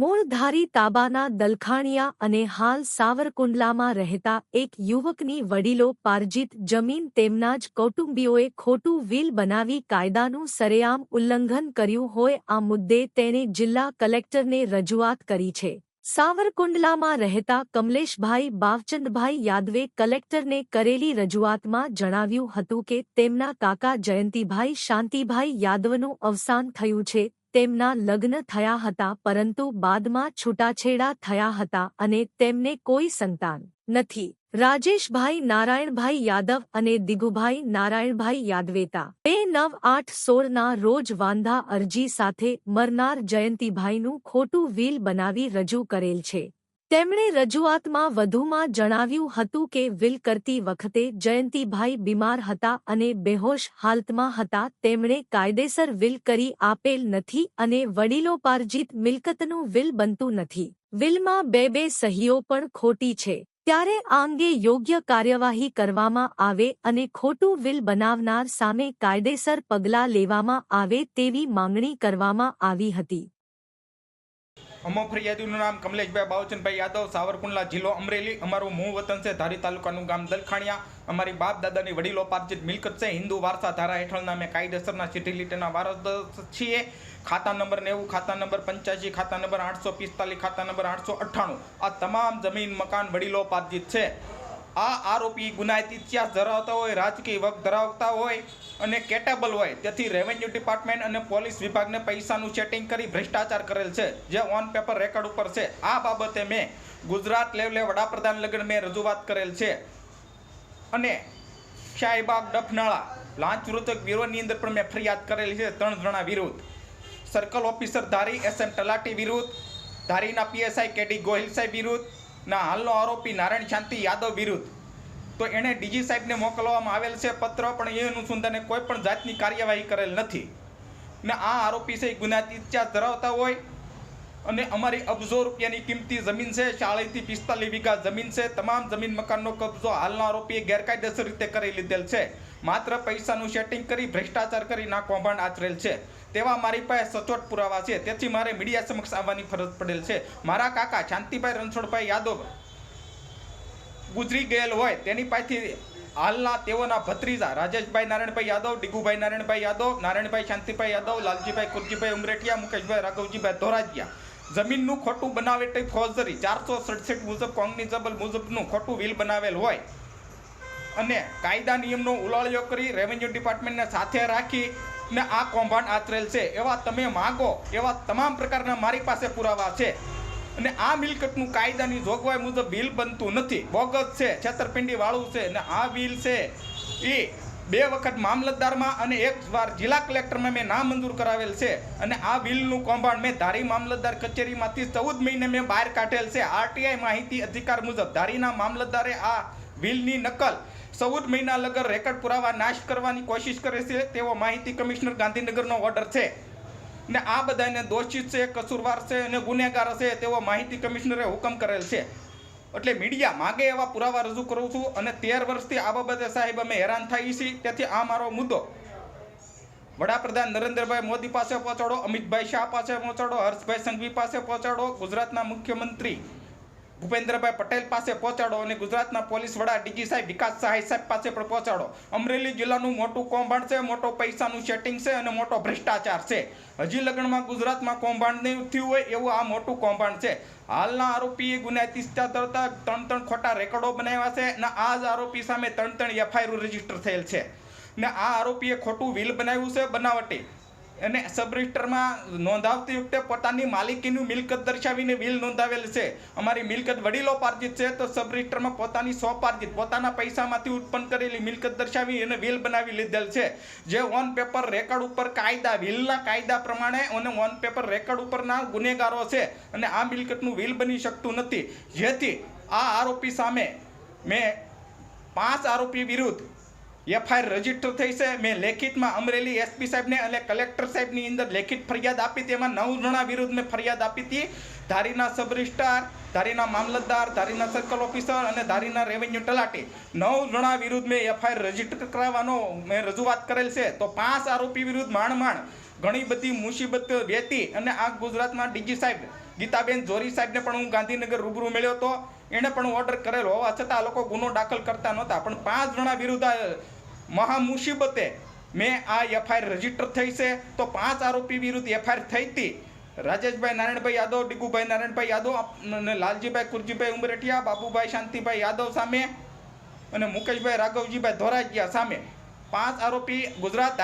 મૂળ ધારી તાબાના દલખાણિયા અને હાલ સાવરકુંડલામાં રહેતા એક યુવકની વડીલો પાર્જિત જમીન તેમના જ કૌટુંબીઓએ ખોટું વીલ બનાવી કાયદાનું સરેઆમ ઉલ્લંઘન કર્યું હોય આ મુદ્દે તેણે જિલ્લા કલેક્ટરને રજૂઆત કરી છે. સાવરકુંડલામાં રહેતા કમલેશભાઈ બાવચંદભાઈ યાદવે કલેક્ટરને કરેલી રજૂઆતમાં જણાવ્યું હતું કે તેમના કાકા જયંતિભાઈ શાંતિભાઈ યાદવનું અવસાન થયું છે તેમના લગ્ન થયા હતા, પરંતુ બાદમાં છૂટાછેડા થયા હતા અને તેમને કોઈ સંતાન નથી. રાજેશભાઈ નારાયણભાઈ યાદવ અને દિગુભાઈ નારાયણભાઈ યાદવેતા બે નવ આઠ સોળના રોજ વાંધા અરજી સાથે મરનાર જયંતિભાઈનું ખોટું વ્હીલ બનાવી રજૂ કરેલ છે. તેમણે રજૂઆતમાં વધુમાં જણાવ્યું હતું કે વિલ કરતી વખતે જયંતિભાઈ બીમાર હતા અને બેહોશ હાલતમાં હતા. તેમણે કાયદેસર વિલ કરી આપેલ નથી અને વડીલોપાર્જિત મિલકતનું વિલ બનતું નથી. વિલમાં બે બે સહીઓ પણ ખોટી છે. ત્યારે આ અંગે યોગ્ય કાર્યવાહી કરવામાં આવે અને ખોટું વિલ બનાવનાર સામે કાયદેસર પગલાં લેવામાં આવે તેવી માંગણી કરવામાં આવી હતી. અમો ફરિયાદીનું નામ કમલેશભાઈ બાવચંદભાઈ યાદવ, સાવરકુંડલા જિલ્લો અમરેલી. અમારું મૂળ વતન છે ધારી તાલુકાનું ગામ દલખાણિયા. અમારી બાપ દાદાની વડીલોપાર્જિત મિલકત છે. હિન્દુ વારસા ધારા હેઠળના અમે કાયદેસરના સિટી લીટીના વારસ છીએ. ખાતા નંબર નેવું, ખાતા નંબર પંચ્યાસી, ખાતા નંબર આઠસો પિસ્તાલીસ, ખાતા નંબર આઠસો અઠ્ઠાણું. આ તમામ જમીન, મકાન વડીલોપાર્જિત છે. આ આરોપી ગુનાહિત ઇતિહાસ ધરાવતા હોય, રાજકીય વક ધરાવતા હોય અને કેટેબલ હોય. તેથી રેવન્યુ ડિપાર્ટમેન્ટ અને પોલીસ વિભાગને પૈસાનું સેટિંગ કરી ભ્રષ્ટાચાર કરેલ છે, જે ઓન પેપર રેકોર્ડ ઉપર છે. આ બાબતે મેં ગુજરાત લેવલે વડાપ્રધાન લગ્ન મેં રજૂઆત કરેલ છે. અને શાહીબાગ ડફનાળા લાંચ વિરોધક વિરોધની અંદર પણ મેં ફરિયાદ કરેલી છે, ત્રણ જણા વિરુદ્ધ. Circle officer Dhari S N તલાટી વિરુદ્ધ. ધારીના પીએસઆઈ કેડી ગોહિલ સાહેબ વિરુદ્ધ. ના, હાલનો આરોપી નારાયણ શાંતિ યાદવ વિરુદ્ધ. તો એણે ડીજી સાહેબને મોકલવામાં આવેલ છે પત્ર, પણ એ અનુસંધાને કોઈ પણ જાતની કાર્યવાહી કરેલ નથી. ને આ આરોપી છે એ ગુનાહિત ધરાવતા હોય અને અમારી અબજો રૂપિયાની કિંમતી જમીન છે ચાળીસથી પિસ્તાલીસ વીઘા જમીન છે, તમામ જમીન મકાનનો કબજો હાલના આરોપીએ ગેરકાયદેસર રીતે કરી લીધેલ છે. માત્ર પૈસાનું સેટિંગ કરી, ભ્રષ્ટાચાર કરી ના કૌભાંડ આચરેલ છે. તેવા મારી પાસે સચોટ પુરાવા છે. તેથી મારે મીડિયા સમક્ષ આવવાની ફરજ પડેલ છે. મારા કાકા શાંતિભાઈ રણછોડભાઈ યાદવ ગુજરી ગયેલ હોય તેની પાસેથી હાલના તેઓના ભત્રીજા રાજેશભાઈ નારાયણભાઈ યાદવ, ડીગુભાઈ નારાયણભાઈ યાદવ, નારાયણભાઈ શાંતિભાઈ યાદવ, લાલજીભાઈ કુરજીભાઈ ઉમરેઠિયા મુકેશભાઈ રાઘવજીભાઈ ધોરાજીયા. જમીનનું ખોટું બનાવેટી ફોજરી. ચારસો સડસઠ મુજબ કોંગ્નિઝબલ મુજબનું ખોટું વિલ બનાવેલ હોય. અને કાયદા નિયમનો ઉલાળ્યો કરી રેવન્યુ ડિપાર્ટમેન્ટને સાથે રાખી ને આ કૌભાંડ આચરેલ છે. એવા તમે માગો, એવા તમામ પ્રકારના મારી પાસે પુરાવા છે. અને આ મિલકતનું કાયદાની જોગવાઈ મુજબ બિલ બનતું નથી. બોગસ છે, છેતરપિંડી વાળું છે અને આ બિલ છે. એ બે વખત મામલતદારમાં અને એક વાર જિલ્લા કલેક્ટરમાં મેં નામંજૂર કરાવેલ છે. અને આ બિલનું કૌભાંડ મેં ધારી મામલતદાર કચેરીમાંથી ચૌદ મહિને મેં બહાર કાઢેલ છે. આરટીઆઈ માહિતી અધિકાર મુજબ ધારીના મામલતદારે આ બિલની નકલ ચૌદ મહિના લગર રેકર્ડ પુરાવા નાશ કરવાની કોશિશ કરે છે તેવો માહિતી કમિશનર ગાંધીનગરનો ઓર્ડર છે. ને આ બધાને દોષિત છે, કસૂરવાર છે અને ગુનેગાર છે તેવો માહિતી કમિશનરે હુકમ કરેલ છે. એટલે મીડિયા માગે એવા પુરાવા રજૂ કરું છું અને તેર વર્ષથી આ બાબતે સાહેબ અમે હેરાન થઈ છીએ. તેથી આ મારો મુદ્દો. વડાપ્રધાન નરેન્દ્રભાઈ મોદી પાસે પહોંચાડો, અમિતભાઈ શાહ પાસે પહોંચાડો, હર્ષભાઈ સંઘવી પાસે પહોંચાડો, ગુજરાતના મુખ્યમંત્રી ભૂપેન્દ્રભાઈ પટેલ પાસે પહોંચાડો અને ગુજરાતના પોલીસ વડા ડીજી સાહેબ વિકાસ સહાય સાહેબ પાસે પણ પહોંચાડો. અમરેલી જિલ્લાનું મોટું કૌભાંડ છે, મોટો પૈસાનું સેટિંગ છે અને મોટો ભ્રષ્ટાચાર છે. હજી લગ્નમાં ગુજરાતમાં કૌભાંડ નહીં થયું હોય એવું આ મોટું કૌભાંડ છે. હાલના આરોપીએ ગુનાહિત ધરતા ત્રણ ત્રણ ખોટા રેકોર્ડો બનાવ્યા છે અને આ જ આરોપી સામે ત્રણ ત્રણ એફઆઈઆર રજિસ્ટર થયેલ છે. ને આ આરોપીએ ખોટું વિલ બનાવ્યું છે, બનાવટી. અને સબ રજિસ્ટરમાં નોંધાવતી વખતે પોતાની માલિકીનું મિલકત દર્શાવીને વિલ નોંધાવેલ છે. અમારી મિલકત વડીલો પાર્જિત છે તો સબ રજિસ્ટરમાં પોતાની સ્વપાર્જિત પોતાના પૈસામાંથી ઉત્પન્ન કરેલી મિલકત દર્શાવી અને વિલ બનાવી લીધેલ છે. જે ઓન પેપર રેકર્ડ ઉપર કાયદા, વિલના કાયદા પ્રમાણે અને ઓન પેપર રેકર્ડ ઉપરના ગુનેગારો છે અને આ મિલકતનું વિલ બની શકતું નથી. જેથી આ આરોપી સામે મેં પાંચ આરોપી વિરુદ્ધ એફઆઈઆર રજિસ્ટર થઈ છે. મેં લેખિતમાં અમરેલી એસપી સાહેબને અને કલેક્ટર સાહેબની અંદર લેખિત ફરિયાદ આપી તેમાં નવ જણા વિરુદ્ધ મેં ફરિયાદ આપી હતી. ધારીના સબ રજિસ્ટ્રાર ધારીના મામલતદાર, ધારીના સર્કલ ઓફિસર અને ધારીના રેવન્યુ તલાટી. નવ જણા વિરુદ્ધ મેં એફઆઈઆર રજિસ્ટર કરાવવાનો મેં રજૂઆત કરેલ છે. તો પાંચ આરોપી વિરુદ્ધ માંડ ઘણી બધી મુસીબત વહેતી અને આ ગુજરાતમાં ડીજી સાહેબ ગીતાબેન જોરી સાહેબને પણ હું ગાંધીનગર રૂબરૂ મળ્યો હતો. એણે પણ ઓર્ડર કરેલો. હોવા છતાં આ લોકો ગુનો દાખલ કરતા નહોતા. પણ પાંચ જણા વિરુદ્ધ મહા મુસીબતે મેં આ એફઆઈઆર રજિસ્ટર થઈ છે. તો પાંચ આરોપી વિરુદ્ધ એફઆઈઆર થઈ હતી. રાજેશભાઈ નારાયણભાઈ યાદવ, ડીગુભાઈ નારાયણભાઈ યાદવ અને લાલજીભાઈ કુરજીભાઈ ઉમરેઠિયા, બાબુભાઈ શાંતિભાઈ યાદવ સામે અને મુકેશભાઈ રાઘવજીભાઈ ધોરાજીયા સામે. પાંચ આરોપી ગુજરાત.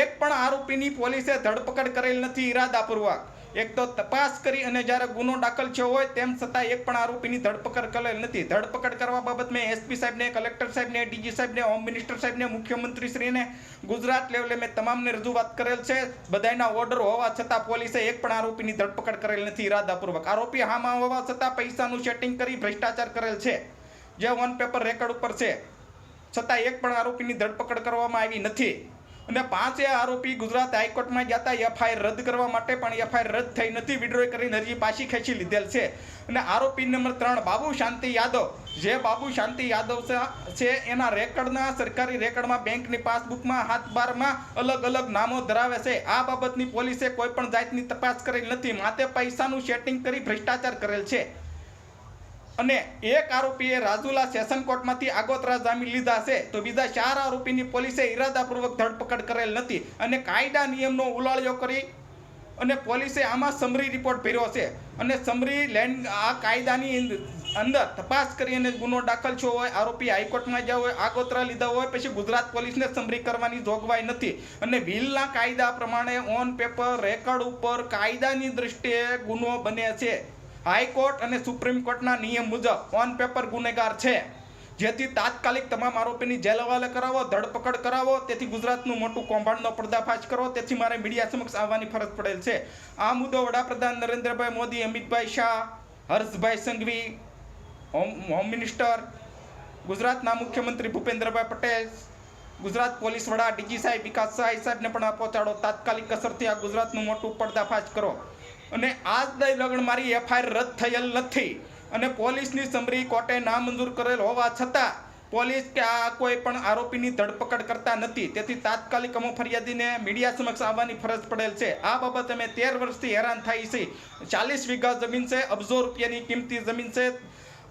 એક પણ આરોપીની પોલીસે ધરપકડ કરેલ નથી ઈરાદાપૂર્વક. એક તો તપાસ કરી અને જ્યારે ગુનો દાખલ થયો હોય તેમ છતાં એક પણ આરોપીની ધરપકડ કરેલ નથી. ધરપકડ કરવા બાબત મેં એસપી સાહેબને, કલેક્ટર સાહેબને, ડીજી સાહેબને, હોમ મિનિસ્ટર સાહેબને, મુખ્યમંત્રીશ્રીને, ગુજરાત લેવલે મેં તમામને રજૂઆત કરેલ છે. બધાયના ઓર્ડર હોવા છતાં પોલીસે એક પણ આરોપીની ધરપકડ કરેલ નથી ઇરાદાપૂર્વક આરોપી હામાં હોવા છતાં પૈસાનું સેટિંગ કરી ભ્રષ્ટાચાર કરેલ છે. જે વન પેપર રેકોર્ડ ઉપર છે. છતાં એક પણ આરોપીની ધરપકડ કરવામાં આવી નથી. અને પાંચે આરોપી ગુજરાત હાઈકોર્ટમાં જતા એફઆઈઆર રદ કરવા માટે પણ એફઆઈઆર રદ થઈ નથી. વિડ્રો કરીને અરજી પાછી ખેંચી લીધેલ છે. અને આરોપી નંબર ત્રણ, બાબુ શાંતિ યાદવ. જે બાબુ શાંતિ યાદવ છે- એના રેકર્ડના સરકારી રેકર્ડમાં બેંકની પાસબુકમાં હાથ બારમાં અલગ અલગ નામો ધરાવે છે. આ બાબતની પોલીસે કોઈ પણ જાતની તપાસ કરેલ નથી. માતે પૈસાનું સેટિંગ કરી ભ્રષ્ટાચાર કરેલ છે. અને એક આરોપીએ રાજુલા સેશન કોર્ટમાંથી આગોતરા જામીન લીધા છે, તો બીજા ચાર આરોપીની પોલીસે ઈરાદાપૂર્વક ધરપકડ કરેલ નથી અને કાયદા નિયમનો ઉલાળ્યો કરી અને પોલીસે આમાં સમરી રિપોર્ટ ભર્યો છે. અને સમરી લેન્ડ આ કાયદાની અંદર તપાસ કરી અને ગુનો દાખલ થયો હોય, આરોપી હાઈકોર્ટમાં ગયા હોય, આગોતરા લીધા હોય, પછી ગુજરાત પોલીસને સમરી કરવાની જોગવાઈ નથી. અને વિલના કાયદા પ્રમાણે ઓન પેપર રેકર્ડ ઉપર કાયદાની દ્રષ્ટિએ ગુનો બને છે. હાઈકોર્ટ અને સુપ્રીમ કોર્ટના નિયમ મુજબ ઓન પેપર ગુનેગાર છે. જેથી તાત્કાલિક તમામ આરોપીની જેલ હવાલે કરાવો, ધરપકડ કરાવો, તેથી ગુજરાતનું મોટું કૌભાંડનો પર્દાફાશ કરો, તેથી મારે મીડિયા સમક્ષ આવવાની ફરજ પડેલ છે. આ મુદ્દો વડાપ્રધાન Narendrabhai Modi, Amitbhai Shah, Harshbhai Sanghvi, home home minister, ગુજરાતના મુખ્યમંત્રી ભૂપેન્દ્રભાઈ પટેલ, ગુજરાત પોલીસ વડા ડીજી સાહેબ વિકાસ સહાય સાહેબને પણ આ પહોંચાડો. તાત્કાલિક અસરથી આ ગુજરાતનું મોટું પર્દાફાશ કરો. અને આજ દઈ લગ્ન મારી એફઆઈઆર રદ થયેલ નથી. અને પોલીસની સમરી કોર્ટે નામંજૂર કરેલ હોવા છતાં પોલીસ કે આ કોઈ પણ આરોપીની ધરપકડ કરતા નથી. તેથી તાત્કાલિક અમો ફરિયાદીને મીડિયા સમક્ષ આવવાની ફરજ પડેલ છે. આ બાબતે અમે તેર વર્ષથી હેરાન થાય છે. ચાલીસ વીઘા જમીન છે, અબજો રૂપિયાની કિંમતી જમીન છે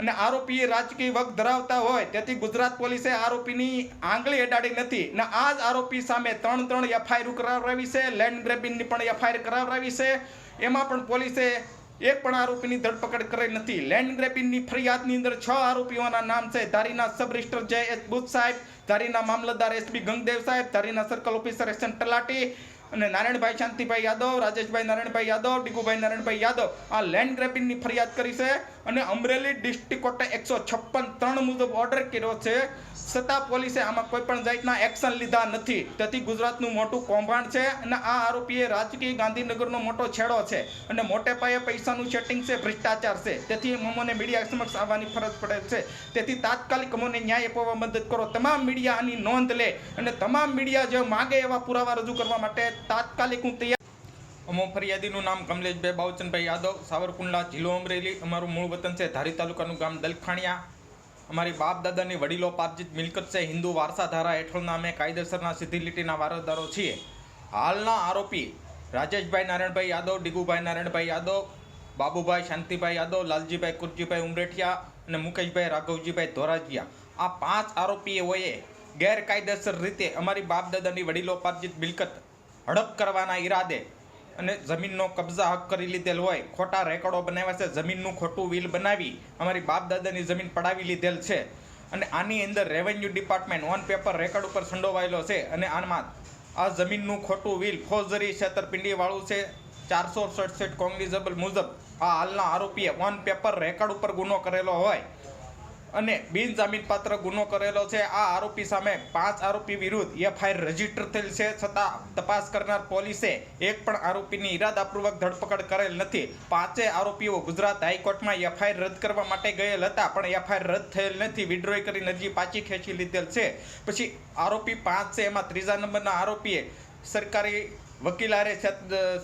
અને આરોપી રાજકીય વગ ધરાવતા હોય. તેથી ગુજરાત પોલીસે આરોપીની આંગળી અડાડી નથી. ને આ જ આરોપી સામે ત્રણ ત્રણ એફઆઈઆર કરાવરાવી છે. લેન્ડ ગ્રેબિંગની પણ એફઆઈઆર કરાવરાવી છે. એમાં પણ પોલીસે એક પણ આરોપીની ધરપકડ કરેલ નથી. લેન્ડ ગ્રેબિંગની ફરિયાદની અંદર છ આરોપીઓના નામ છે. ધારીના સબ રજિસ્ટર જય એસ બુથ સાહેબ, ધારીના મામલતદાર એસબી ગંગદેવ સાહેબ, ધારીના સર્કલ ઓફિસર એસ એન તલાટી અને નારાયણભાઈ શાંતિભાઈ યાદવ, રાજેશભાઈ નારાયણભાઈ યાદવ ડીગુભાઈ નારાયણભાઈ યાદવ આ લેન્ડ ગ્રેબિંગની ફરિયાદ કરી છે અને અમરેલી ડિસ્ટ્રિક્ટ કોર્ટે એકસો છપ્પન ત્રણ મુજબ ઓર્ડર કર્યો છે. છતાં પોલીસે આમાં કોઈ પણ જાતના એક્શન લીધા નથી. તેથી ગુજરાતનું મોટું કૌભાંડ છે અને આ આરોપીએ રાજકીય ગાંધીનગરનો મોટો છેડો છે અને મોટે પાયે પૈસાનું સેટિંગ છે, ભ્રષ્ટાચાર છે. તેથી અમોને મીડિયા સમક્ષ આવવાની ફરજ પડે છે. તેથી તાત્કાલિક અમોને ન્યાય અપાવવા મદદ કરો. તમામ મીડિયા આની નોંધ લે અને તમામ મીડિયા જે માગે એવા પુરાવા રજૂ કરવા માટે તાત્કાલિક હું તૈયાર અમો ફરિયાદીનું નામ કમલેશભાઈ બાવચંદભાઈ યાદવ, સાવરકુંડલા જિલ્લો અમરેલી. અમારું મૂળ વતન છે ધારી તાલુકાનું ગામ દલખાણિયા. અમારી બાપ દાદાની વડીલો પાર્જિત મિલકત છે હિન્દુ વારસાધારા હેઠળના અમે કાયદેસરના સીધી લીટીના વારસદારો છીએ. હાલના આરોપી રાજેશભાઈ નારાયણભાઈ યાદવ, ડીગુભાઈ નારાયણભાઈ યાદવ, બાબુભાઈ શાંતિભાઈ યાદવ, લાલજીભાઈ કુરજીભાઈ ઉમરેઠિયા અને મુકેશભાઈ રાઘવજીભાઈ ધોરાજીયા. આ પાંચ આરોપીઓએ ગેરકાયદેસર રીતે અમારી બાપ દાદાની વડીલો પાર્જિત મિલકત હડપ કરવાના ઈરાદે અને જમીનનો કબજા હક કરી લીધેલ હોય, ખોટા રેકોર્ડો બનાવ્યા છે, જમીનનું ખોટું વિલ બનાવી અમારી બાપ દાદાની જમીન પડાવી લીધેલ છે. અને આની અંદર revenue department on paper record ઉપર સંડોવાયેલો છે અને આમાં આ જમીનનું ખોટું વિલ ફોજરી છેતરપિંડીવાળું છે, ચારસો સડસઠ કોંગ્રેસેબલ મુજબ આ હાલના આરોપીએ ઓન પેપર રેકોર્ડ ઉપર ગુનો કરેલો હોય. અને બિનજામીનપાત્ર ગુનો કરેલો છે. આ આરોપી સામે પાંચ આરોપી વિરુદ્ધ એફઆઈઆર રજિસ્ટર થયેલ છે. છતાં તપાસ કરનાર પોલીસે એક પણ આરોપીની ઈરાદાપૂર્વક ધરપકડ કરેલ નથી. પાંચે આરોપીઓ ગુજરાત હાઈકોર્ટમાં એફઆઈઆર રદ કરવા માટે ગયેલ હતા, પણ એફઆઈઆર રદ થયેલ નથી. વિડ્રોય કરીને અરજી પાછી ખેંચી લીધેલ છે. પછી આરોપી પાંચ છે. એમાં ત્રીજા નંબરના આરોપીએ સરકારી વકીલારે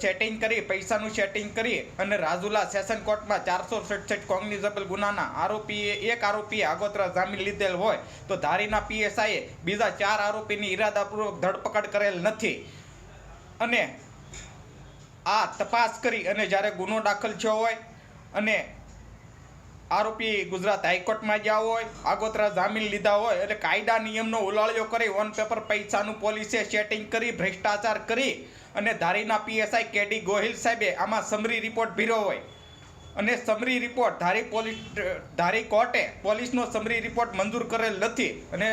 સેટિંગ કરી, પૈસાનું સેટિંગ કરી અને રાજુલા સેશન કોર્ટમાં ચારસો સડસઠ કોગ્નિઝેબલ ગુનાના આરોપીએ એક આરોપીએ આગોતરા જામીન લીધેલ હોય તો ધારીના પીએસઆઈએ બીજા ચાર આરોપીની ઈરાદાપૂર્વક ધરપકડ કરેલ નથી. અને આ તપાસ કરી અને જ્યારે ગુનો દાખલ થયો હોય અને આરોપી ગુજરાત હાઈકોર્ટમાં ગયા હોય, આગોતરા જામીન લીધા હોય, એટલે કાયદા નિયમનો ઉલાળ્યો કરી ઓન પેપર પૈસાનું પોલીસે સેટિંગ કરી, ભ્રષ્ટાચાર કરી, અને ધારીના પીએસઆઈ કેડી ગોહિલ સાહેબે આમાં સમરી રિપોર્ટ ભીરો હોય. અને summary report Dhari police Dhari કોર્ટે પોલીસનો સમરી રિપોર્ટ મંજૂર કરેલ નથી. અને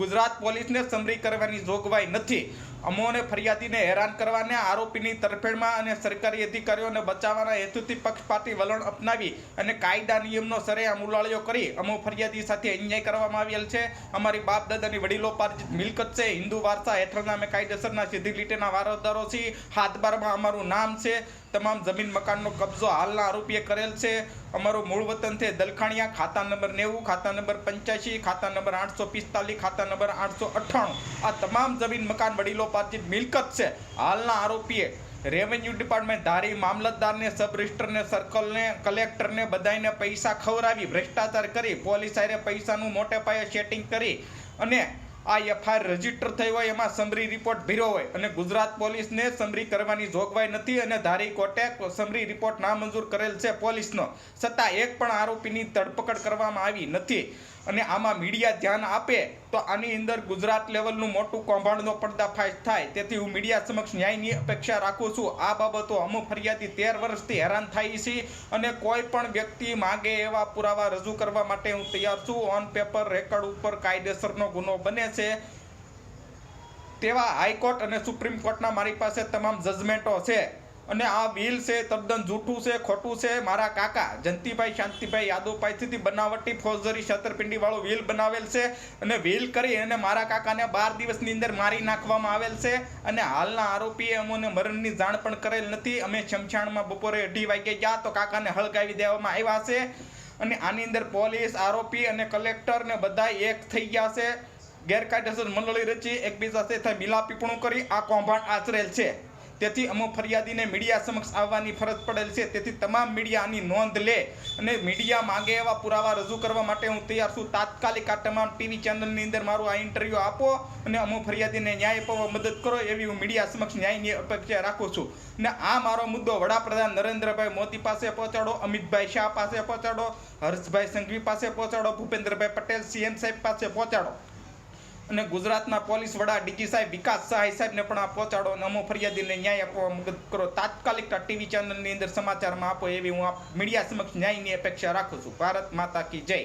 ગુજરાત પોલીસને સમરી કરવાની જોગવાઈ નથી. અમોને ફરિયાદીને હેરાન કરવાને આરોપીની તરફેણમાં અને સરકારી અધિકારીઓને બચાવવાના હેતુથી પક્ષપાતી વલણ અપનાવી અને કાયદા નિયમનો સરેઆમ ઉલાળ્યો કરી અમો ફરિયાદી સાથે અન્યાય કરવામાં આવેલ છે. અમારી બાપ દાદાની વડીલો પાર્જિત મિલકત છે. હિન્દુ વારસા હેઠળના અમે કાયદેસરના સીધી લીટેના વારસદારો છીએ. હાથબારમાં અમારું નામ છે. તમામ જમીન મકાનનો કબજો હાલના આરોપીએ કરેલ છે. અમારું મૂળ વતન છે દલખાણિયા, ખાતા નંબર નેવું, ખાતા નંબર પંચ્યાસી, ખાતા નંબર આઠસો પિસ્તાલીસ, ખાતા નંબર આઠસો અઠ્ઠાણું. આ તમામ જમીન મકાન વડીલો પાર્જિત મિલકત છે. હાલના આરોપીએ રેવન્યુ ડિપાર્ટમેન્ટ ધારી મામલતદારને સબ રજિસ્ટરને સર્કલને, કલેક્ટરને બધાને પૈસા ખવડાવી, ભ્રષ્ટાચાર કરી, પોલીસ હારે પૈસાનું મોટે પાયે સેટિંગ કરી અને આ એફઆઈઆર રજિસ્ટર થઈ હોય, એમાં સમરી રિપોર્ટ ભીરો હોય. અને ગુજરાત પોલીસને સમરી કરવાની જોગવાઈ નથી અને ધારી કોર્ટે સમરી રિપોર્ટ નામંજૂર કરેલ છે પોલીસનો. છતાં એક પણ આરોપીની ધરપકડ કરવામાં આવી નથી. અને આમાં મીડિયા ધ્યાન આપે તો આની અંદર ગુજરાત લેવલનું મોટું કૌભાંડનો પર્દાફાશ થાય. તેથી હું મીડિયા સમક્ષ ન્યાયની અપેક્ષા રાખું છું. આ બાબતો અમુક ફરિયાદી તેર વર્ષથી હેરાન થાય છે અને કોઈ પણ વ્યક્તિ માગે એવા પુરાવા રજૂ કરવા માટે હું તૈયાર છું. ઓન પેપર રેકોર્ડ ઉપર કાયદેસરનો ગુનો બને છે. તેવા હાઈકોર્ટ અને સુપ્રીમ કોર્ટના મારી પાસે તમામ જજમેન્ટો છે. અને આ બિલ છે, તદ્દન જૂઠું છે, ખોટું છે. મારા કાકા જંતીભાઈ, શાંતિભાઈ યાદવ પાસેથી બનાવટી ફોજરી છતરપિંડી વાળો વ્હીલ બનાવેલ છે અને વ્હીલ કરી અને મારા કાકાને બાર દિવસની અંદર મારી નાખવામાં આવેલ છે અને હાલના આરોપીએ અમોને મરણની જાણ પણ કરેલ નથી. અમે શમશાનમાં બપોરે અઢી વાગે ગયા તો કાકાને હળગાવી દેવામાં આવ્યા છે અને આની અંદર પોલીસ, આરોપી અને કલેક્ટર ને બધા એક થઈ ગયા છે. ગેરકાયદેસર મંડળી રચી, એકબીજા સાથે મિલાપીપણું કરી આ કૌભાંડ આચરેલ છે. તેથી અમુક ફરિયાદીને મીડિયા સમક્ષ આવવાની ફરજ પડેલ છે. તેથી તમામ મીડિયા આની નોંધ લે અને મીડિયા માંગે એવા પુરાવા રજૂ કરવા માટે હું તૈયાર છું. તાત્કાલિક આ તમામ ટીવી ચેનલની અંદર મારું આ ઇન્ટરવ્યૂ આપો અને અમુક ફરિયાદીને ન્યાય અપાવવા મદદ કરો એવી હું મીડિયા સમક્ષ ન્યાયની અપેક્ષા રાખું છું. અને આ મારો મુદ્દો વડાપ્રધાન નરેન્દ્રભાઈ મોદી પાસે પહોંચાડો, અમિતભાઈ શાહ પાસે પહોંચાડો, હર્ષભાઈ સંઘવી પાસે પહોંચાડો, ભૂપેન્દ્રભાઈ પટેલ, સીએમ સાહેબ પાસે પહોંચાડો. અને ગુજરાતના પોલીસ વડા ડીજી સાહેબ વિકાસ સહાય સાહેબને પણ આ પહોંચાડો અને અમો ફરિયાદીને ન્યાય આપવા મદદ કરો. તાત્કાલિક ટીવી ચેનલની અંદર સમાચારમાં આપો એવી હું મીડિયા સમક્ષ ન્યાયની અપેક્ષા રાખું છું. ભારત માતા કી જય.